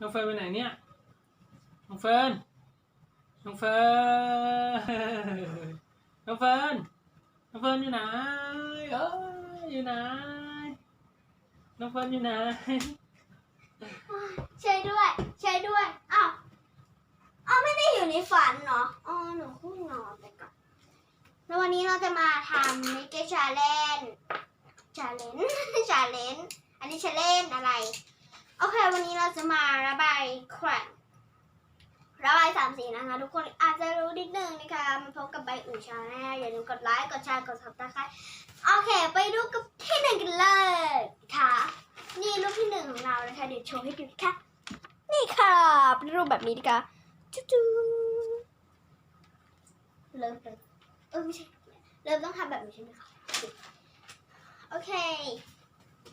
น้องเฟิร์นไปไหนเนี่ยน้องเฟิร์นน้องเฟิร์นน้องเฟิร์นน้องเฟิร์นอยู่ไหนเอ้ยอยู่ไหนน้องเฟิร์นอยู่ไหนช่วยด้วยช่วยด้วยอ้าวอ้าวไม่ได้อยู่ในฝันเหรออ๋อหนูคู่นอนไปก่อนแล้ววันนี้เราจะมาทำมิกเกชาเลนชาเลนชาเลนอันนี้ชาเลนอะไร โอเค วันนี้เราจะมาระบายแควนระบายสามสีนะคะ ทุกคนอาจจะรู้นิดนึงนะคะมาพบกับใบอู่ชาแนลอย่าลืมกดไลค์ กดแชร์ กดซับสไครต์โอเค ไปดูกับที่หนึ่งกันเลยค่ะ นี่รูปที่หนึ่งของเรานะคะ เดี๋ยวโชว์ให้ดูค่ะ นี่ค่ะเป็นรูปแบบนี้นะคะจุ๊จูเริ่มเลยเออไม่ใช่ เริ่มต้องทำแบบนี้ใช่ไหมคะ โอเค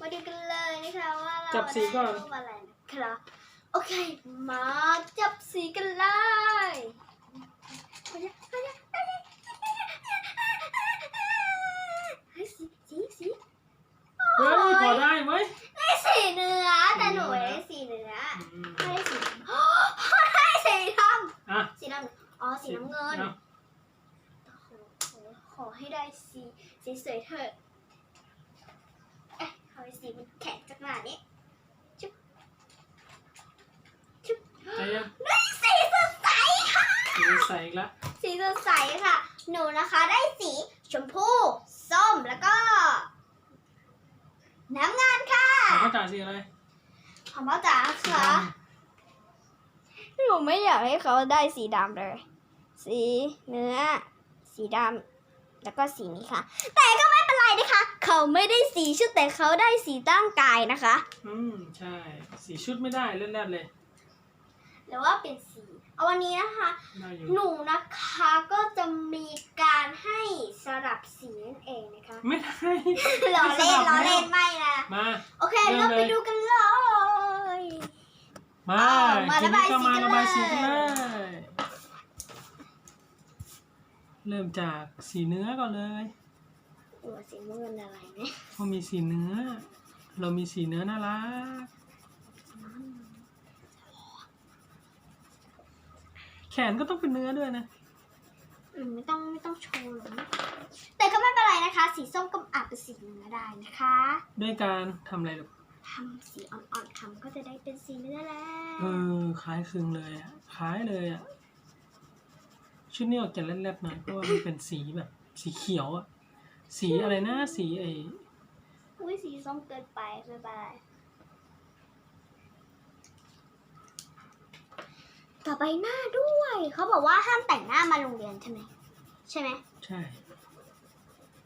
มาดูกันเลยนะคะว่าเราจับสีก่อน ได้รูปอะไรนะคะโอเค มาจับสีกันเลยเฮ้ยสีสีสีเฮ้ยพอได้เว้ยได้สีเนื้อแต่หนูไม่ได้สีเนื้ออืมไม่ได้สีโอ้ได้สีดอะำสีดำอ๋อสีน้ำเงิน อา ขอขอขอให้ได้สีสีสวยเถอะ เอ๊ะขอให้สีมันแข็งจากหน้านี้ชุบชุบ ใจยัง ได้สีสดใสค่ะ สีใส่อีกละ สีสดใสค่ะ ห นูนะคะ ได้สีชมพู ส้มแล้วก็ น้ำเงินค่ะแล้วก็จ่าสีอะไรของพ่อจ๋าสีค่ะดหนูไม่อยากให้เขาได้สีดำเลย สีเนื้อ สีดำแล้วก็สีนี้ค่ะ แต่ก็ไม่เป็นไรนะคะ เขาไม่ได้สีชุดแต่เขาได้สีตั้งกายนะคะำอืม ใช่ สีชุดไม่ได้เล่นแรดเลย หรือว่าเป็นสี เอาวันนี้นะคะได้อยู่หนูนะคะก็จะมีการให้สลับสีนั่นเองนะคะ ไม่ได้ ล้อเล่นไม่สลับล้อเล่นแล้วไม่นะ มา โอเคเริ่เรามเลยไปดูกันเลย มาเอามาทีระบานี้ยก็มาสีกันระบายสีกันเลเลยยเริ่มจากสีเนื้อก่อนเลยตัวสีน้ำเงินอะไรเนี่ยพอมีสีเนื้อ เรามีสีเนื้อน่ารัก แขนก็ต้องเป็นเนื้อด้วยนะอืมไม่ต้องไม่ต้องโชว์หรอกนะแต่ก็ไม่เป็นไรนะคะ สีส้มก็อาจเป็นสีเนื้อได้นะคะด้วยการทำอะไรลูกทำสีอ่อนๆทำก็จะได้เป็นสีเนื้อแล้เอวอคล้ายคลึงเลยอะคล้ายเลยอะชุดนี้ออกจะแรดๆหน่อยเพราะว่ามันเป็นสีแบบ สีเขียวอะสีอะไรนะสีไอ อุ้ยสีส้มเกินไปไม่เป็นไร ต่อไปหน้าด้วย เขาบอกว่าห้ามแต่งหน้ามาโรงเรียนใช่ไหมใช่ไหมใช่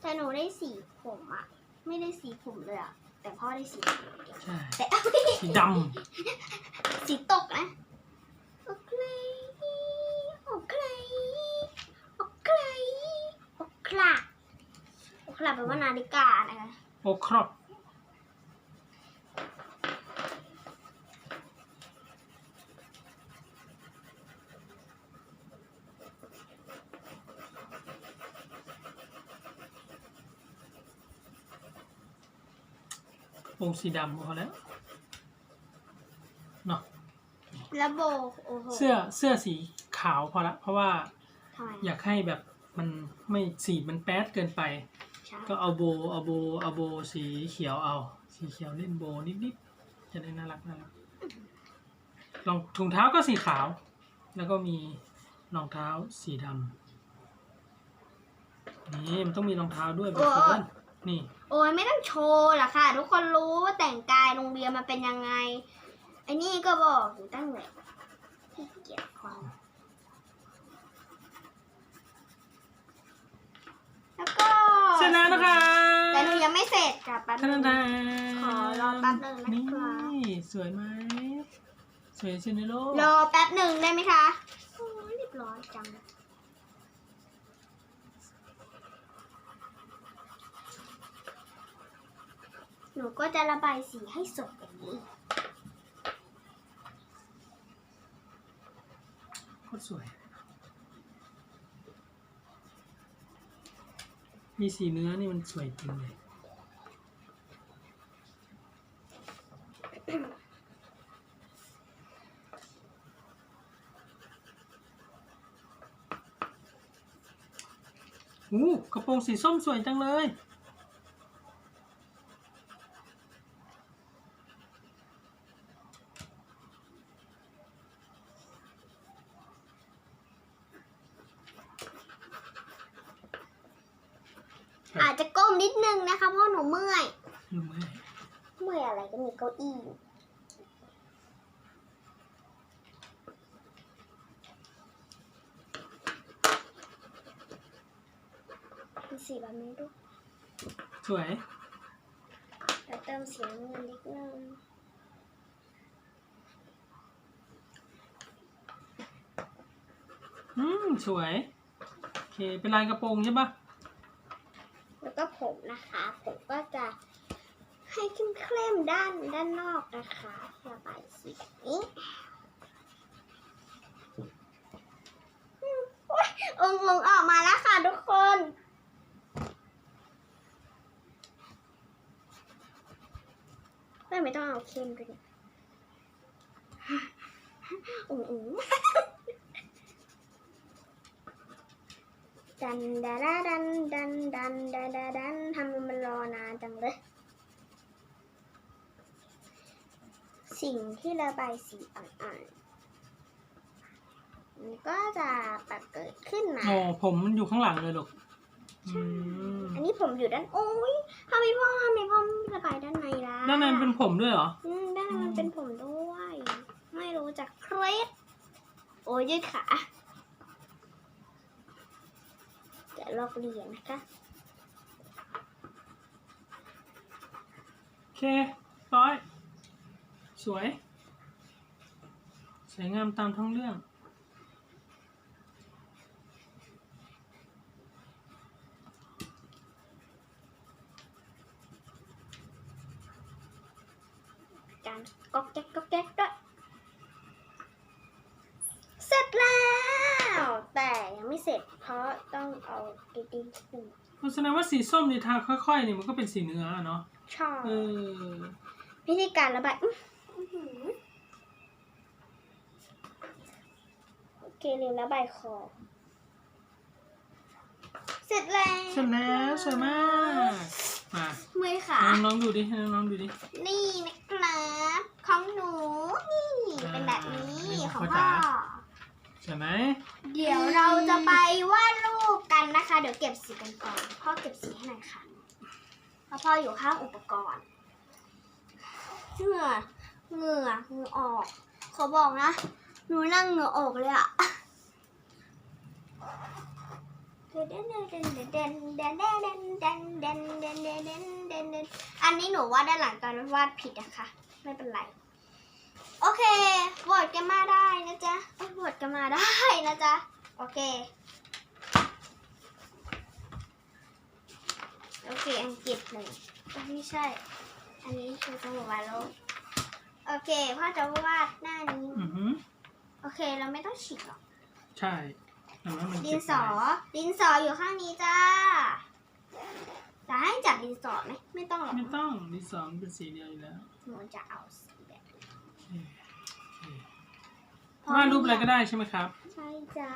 แต่หนูได้สีผมอะไม่ได้สีผมเลยอะแต่พ่อได้สีผมใช่แต่ สีดสีตกนะโอเคโอเคโอเคโอเคโอเคแปลว่านาฬิกานะคะำโอครอบ วงสีดำพอแล้วเนาะแล้วโบโอ้โหเสื้อเสื้อสีขาวพอละเพราะว่าทำไมอยากให้แบบมันไม่สีมันแป๊ดเกินไป ใช่ก็เอาโบเอาโบเอาโบสีเขียวเอา สีเขียวเล่นโบนิดๆจะได้น่ารักน่ารักรองถุงเท้าก็สีขาว แล้วก็มีรองเท้าสีดำนี่มันต้องมีรองเท้าด้วยแบบเพื่อน นี่ โอ้ยไม่ต้องโชว์หรอกค่ะ ทุกคนรู้ว่าแต่งกายโรงเรียนมันเป็นยังไงไอ้นี่ก็บอกอยู่ตั้งแต่ที่เกียจความแล้วก็เสร็จแล้วนะคะแต่หนูยังไม่เสร็จค่ะแป๊บท่านนึงทานขอรอแป๊บนึงนะคะนี่สวยไหมสวยชินโลกรอแป๊บหนึ่งได้ไหมคะโอ้ยเรียบร้อยจังห นูก็จะระบายสีให้สดอย่างนี้ โคตรสวย มีสีเนื้อนี่มันสวยจริงเลยโอู้กระโปรงสีส้มสวยจังเลย เก้าอี้มีสีแบบนี้ด้วยสวยแล้วเติมสีน้ำเงินนิดนึงอืม สวย โอเค เป็นลายกระโปรงใช่ปะแล้วก็ผมนะคะ ผมก็จะ ให้เข้มๆด้านด้านนอกนะคะระบายสีนี้อืมโอ๊ยองค์ลงออกมาแล้วค่ะทุกคนไม่ไม่ต้องเอาเข้มด้วยเนี่ยอืมอืมดันดาดาดันดันดันดาดาดันทำมันรอนานจังเลย สิ่งที่ระบายสีอ่อนๆมันก็จะปรากเกิดขึ้นมา อ๋อผมมันอยู่ข้างหลังเลยลูกอืมอันนี้ผมอยู่ด้านโอ้ยทำไมพ่อทำไมพ่อไม่ระบายด้านในล่ะด้านในเป็นผมด้วยเหรอ อืมด้านในมันเป็นผมด้วย ไม่รู้จักเครสโอ้ยยืดขาจะลอกเรียนนะคะโอเคร้อย สวย สวยงามตามท้องเรื่องการก๊อกแก๊กก๊อกแก๊กด้วยเสร็จแล้ว แต่ยังไม่เสร็จ เพราะต้องเอาดีๆนิดนึงแสดงว่าสีส้มนี่ทาค่อยๆนี่มันก็เป็นสีเนื้ออะเนาะชอบเออวิธีการระบายอื้ออื้อหือโอ เคลืมระบายคอ เสร็จแล้วเสร็จแล้วสวยมากมาเมื่อยขา ให้น้องๆดูดิให้น้องๆดูดินี่นะครับของหนู นี่เป็นแบบนี้อ่าของนี่ของพ่พ่ออจ๋าใช่ไหมเดี๋ยวเราจะไปวาดรูปกันนะคะ เดี๋ยวเก็บสีกันก่อน พ่อเก็บสีให้หน่อยค่ะเพราะพ่ออยู่ข้างอุปกรณ์ เหงื่อ เหงื่อเหงื่อออก ขอบอกนะ หนูนั่งเหงื่อออกเลยอะ อันนี้หนูวาดด้านหลังตอนวาดผิดนะคะ ไม่เป็นไร โอเคโหวตกันมาได้นะจ๊ะเอ้ยโหวตกันมาได้นะจ๊ะ โอเค โอเค อังกฤษหนึ่งเอ้ยไม่ใช่ อันนี้คือสมุดวาดโลกโอเคพ่อจะวาดหน้านี้อือหือโอเค เราไม่ต้องฉีกหรอก ใช่ ทำไมมันดิเก็นบสอไว้ดินสออยู่ข้างนี้จ้าจะให้จับดินสอไหมไม่ต้องหรอกไม่ต้องดินสอมันเป็นสีเดียวอยู่แล้วหนูจะเอาสีแบบนี้วาดรูปอะไรก็ได้ใช่ไหมครับ ใช่จ้า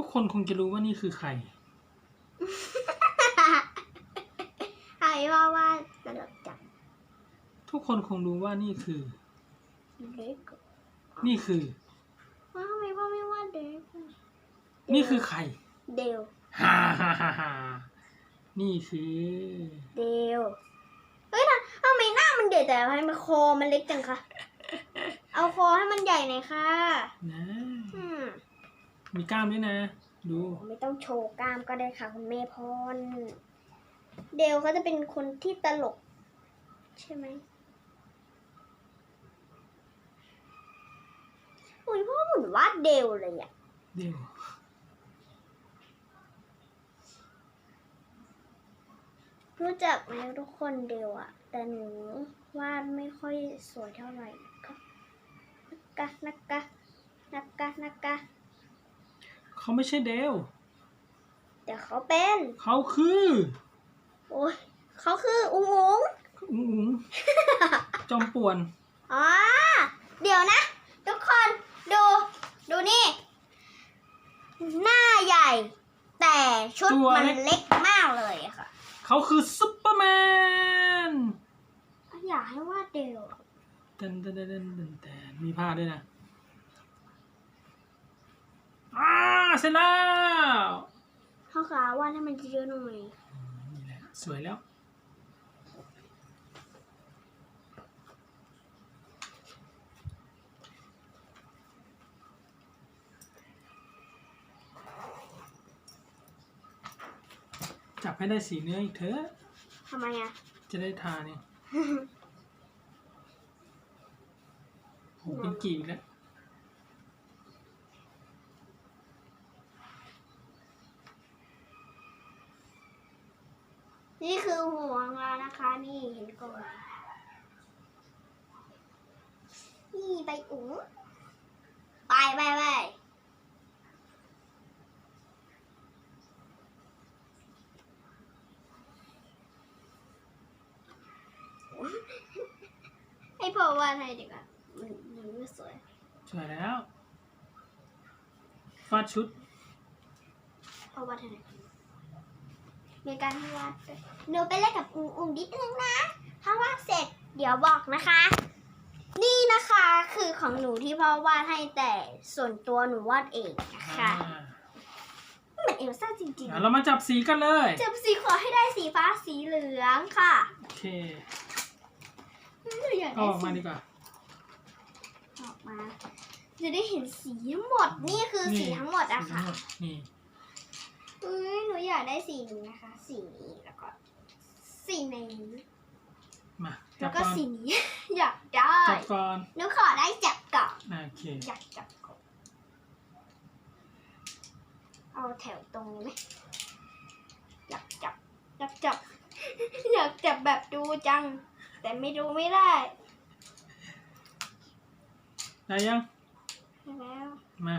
ทุกคนคงจะรู้ว่านี่คือใคร ใครว่าว่าตลกจังทุกคนคงรู้ว่านี่คือ เด็กนี่คือ ว่าทำไมพ่อไม่ว่าเด็กอะนี่คือใครเดวฮ่าฮ่าฮ่าฮ่านี่คือ เดวเฮ้ยนะทำไมหน้ามันเด็กแต่ทำไมคอมันเล็กจังคะ เอาคอให้มันใหญ่หน่อยค่ะ นะอืม มีกล้ามด้วยนะ ดู ไม่ต้องโชว์กล้ามก็ได้ค่ะคุณแมพรเดวเขาจะเป็นคนที่ตลก ใช่ไหมโอ้ยพ่อเหมือนวาดเดวเลยอะเดวรู้จักไหมทุกคนเดวอะแต่หนูวาดไม่ค่อยสวยเท่าไหร่นักกะนักกะนักกะนักกะ เขาไม่ใช่เดวแต่เขาเป็นเขาคือโอ้ยเขาคืออุ๋งอุ๋งอุ๋งอุ๋งจอมป่วนอ๋อเดี๋ยวนะ ทุกคนดู ดูนี่ หน้าใหญ่ แต่ชุดมันเล็กมากเลยอะค่ะ เขาคือซุปเปอร์แมน อยากให้วาดเดียวอะเต้นเต้นเต้นเต้นเต้นเต้นมีผ้าด้วยนะอ่า เสร็จแล้วเขาขาวาดให้มันเยอะๆหน่อยนี่แหละสวยแล้ว จับให้ได้สีเนื้ออีกเถอะทำไมอะจะได้ทาเนี่ยโหเป็นกีบแล้ว นี่คือหัวของเรานะคะ นี่เห็นก่อน นี่ใบอุ๋งไปไปไปให้พ่อวาดให้ดีกว่ามันมันไม่สวย สวยแล้วฟาดชุดพ่อวาดให้หน่อย มีการให้วาดด้วยหนูไปเล่นกับอุ๋งอุ๋งนิดนึงนะถ้าวาดเสร็จเดี๋ยวบอกนะคะ นี่นะคะคือของหนูที่พ่อวาดให้แต่ส่วนตัวหนูวาดเองนะคะอ่าเหมือนเอลซ่าจริงอะเรามาจับสีกันเลย ๆจับสีขอให้ได้สีฟ้าสีเหลืองค่ะโอเคหนูอยากเอาได้ออกสีมาดีกว่า ออกมาจะได้เห็นสีทั้งหมด นี่คือสีทั้งหมดอะสีทั้ค่ะงหมดนี่ เอ้ยหนูอยากได้สีนี้นะคะ สีนี้แล้วก็ สีนี้มาจัแล้บวก็ก่อนสีนี้ อยากได้จับก่อนหนูขอได้จับก่อนอะโอเคอยากจับก่อนเอาแถวตรงนี้ไหมอยากจับอยากจับ อยากจับแบบดูจัง แต่ไม่ดูไม่ได้ได้ยังแล้วมา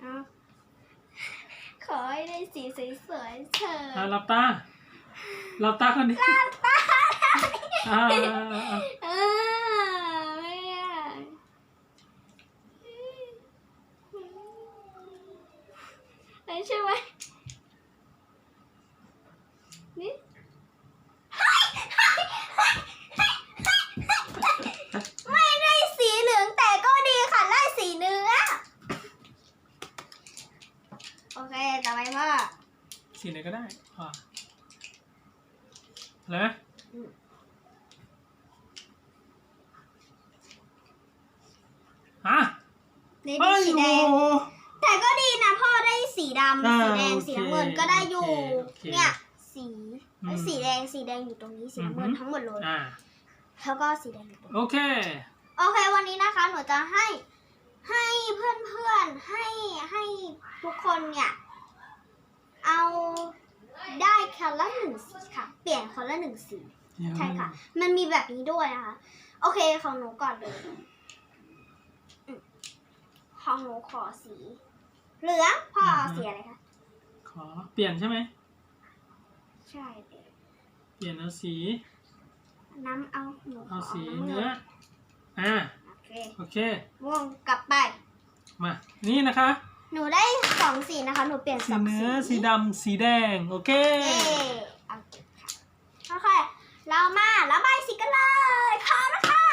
เอา ขอให้ได้สีสวยๆเถอะอะหลับตาหลับตาคนนี้ตาอ่าเออไม่ได้เอ้ยใช่ไหมนี่ไม่ได้สีเหลืองแต่ก็ดีค่ะได้สีเนื้อ โอเค ต่อไปพ่อ สีไหนก็ได้ อะอะไรไหมอืม ฮะนี่เฮ้ได้ยสีแดโอ้ง โห แต่ก็ดีนะพ่อได้สีดำอ่าสีแดงโอเคสีน้ำเงินก็ได้อยู่ โอเคเนี่ย สีอืมสีแดงสีแดงอยู่ตรงนี้สีน้ำเงินอือฮึทั้งหมดเลยอ่าแล้วก็สีแดงอยู่ตรงนี้โอเค โอเควันนี้นะคะหนูจะให้ให้เพื่อนเพื่อนๆให้ให้ทุกคนเนี่ย เอา ได้คนละหนึ่งสีค่ะ เปลี่ยนคนละหนึ่งสี ใช่ค่ะ มันมีแบบนี้ด้วยนะคะ โอเคของหนูก่อนเลยอืมของหนูขอสี เหลืองพ่อเอาสีอะไรคะ ขอเปลี่ยนใช่ไหม ใช่เดี๋ยวเปลี่ยนเอาสี น้ำเอาหนูขเอาอสีำเนื้องิอ่า โอเคโอเค ม่วงกลับไป มา นี่นะคะ หนูได้สองสีนะคะ หนูเปลี่ยนสีสองเนื้สีอสีดำสีแดง โอเค เย้โอเคค่ะโอเค เรามาระบายสีกันเลยพร้อมแล้วค่ะ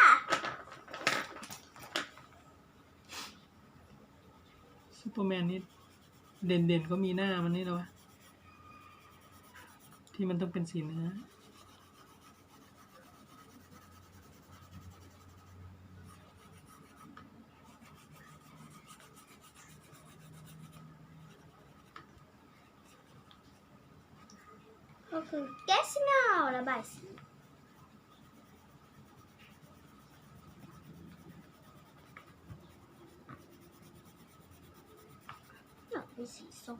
ซูเปอร์แมนนี่เด่นเด่นๆก็มีหน้ามันนี่แล้ววะที่มันต้องเป็นสีเนื้อ ก็คือแกสเงาระบายสีอยากเป็นสีส้ม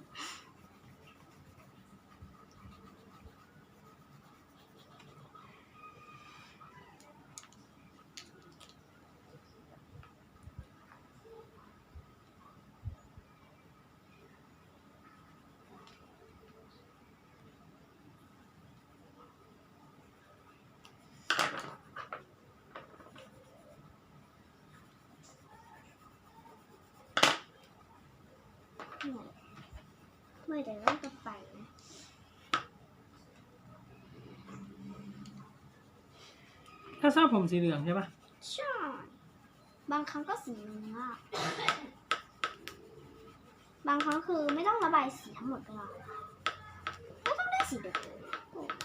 เนี่ยเมื่อเดี๋ยวเราจะไปนะถ้าชอบผมสีเหลืองใช่ปะใช่บางครั้งก็สีเนื้อบางครั้งคือไม่ต้องระบายสีทั้งหมดก็ได้ไม่ต้องได้สีเดียวโอ้โห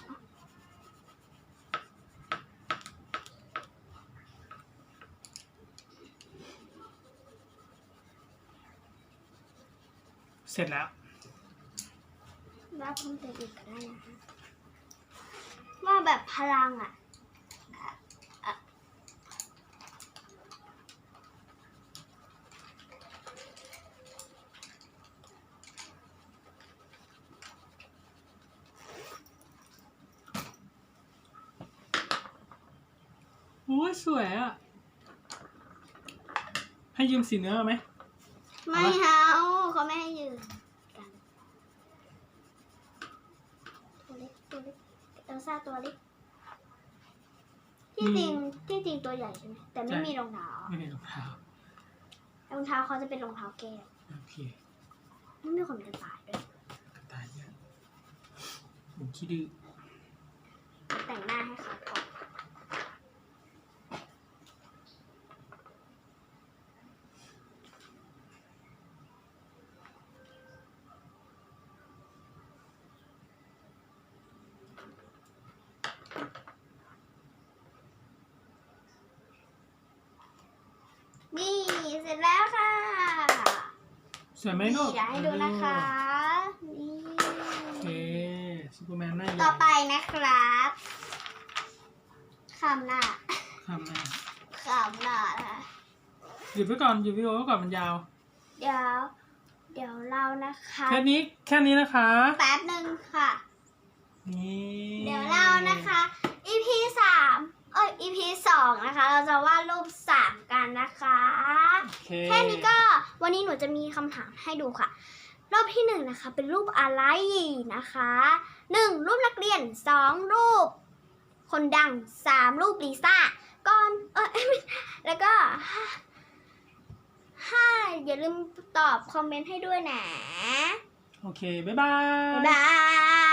เสร็จแล้วรับเพิ่มเติมอีกก็ได้นะคะว่าแบบพลังอะอะอะโอ้ยสวยอะ ให้ยืมสีเนื้อไหม ไม่เอา เขาไม่ให้ยืนกันตัวเล็กตัวเล็กเอลซ่าตัวเล็กที่จริงที่จริงตัวใหญ่ใช่ไหมแต่ไม่มีรองเท้าไม่มีรองเท้ารองเท้าเขาจะเป็นรองเท้าแก้วโอเคไม่มีคนกระต่ายด้วยกระต่ายเนี่ยผมขี้ดื้อแต่งหน้าให้เขาก่อนนี่เส ร็จแล้วค่ะสวยไหมนี่ลูกเดี๋ยวให้ดูนะคะ นี่โอเคซูเปอร์แมนหน้าใหญ่ต่อไปนะครับคำหน้าทำหน้าคำหน้านะคะหยุดไว้ก่อนหยุดวิดีโอไว้ก่อนมันยาว เดี๋ยว เดี๋ยวเรานะคะแค่นี้แค่นี้นะคะ แป๊บหนึ่งค่ะ นี่ เดี๋ยวเรานะคะ EP สาม เอ้ย EP สองนะคะ เราจะวาดรูปสามกันนะคะ โอเคแค่นี้ก็วันนี้หนูจะมีคำถามให้ดูค่ะรอบที่หนึ่งนะคะ เป็นรูปอะไรนะคะหนึ่งรูปนักเรียนสองรูป คนดังสามรูปลิซ่าก่อนเออไม่แล้วก็ห้าห้าอย่าลืมตอบคอมเมนต์ให้ด้วยนะ โอเค บ๊ายบาย บ๊ายบาย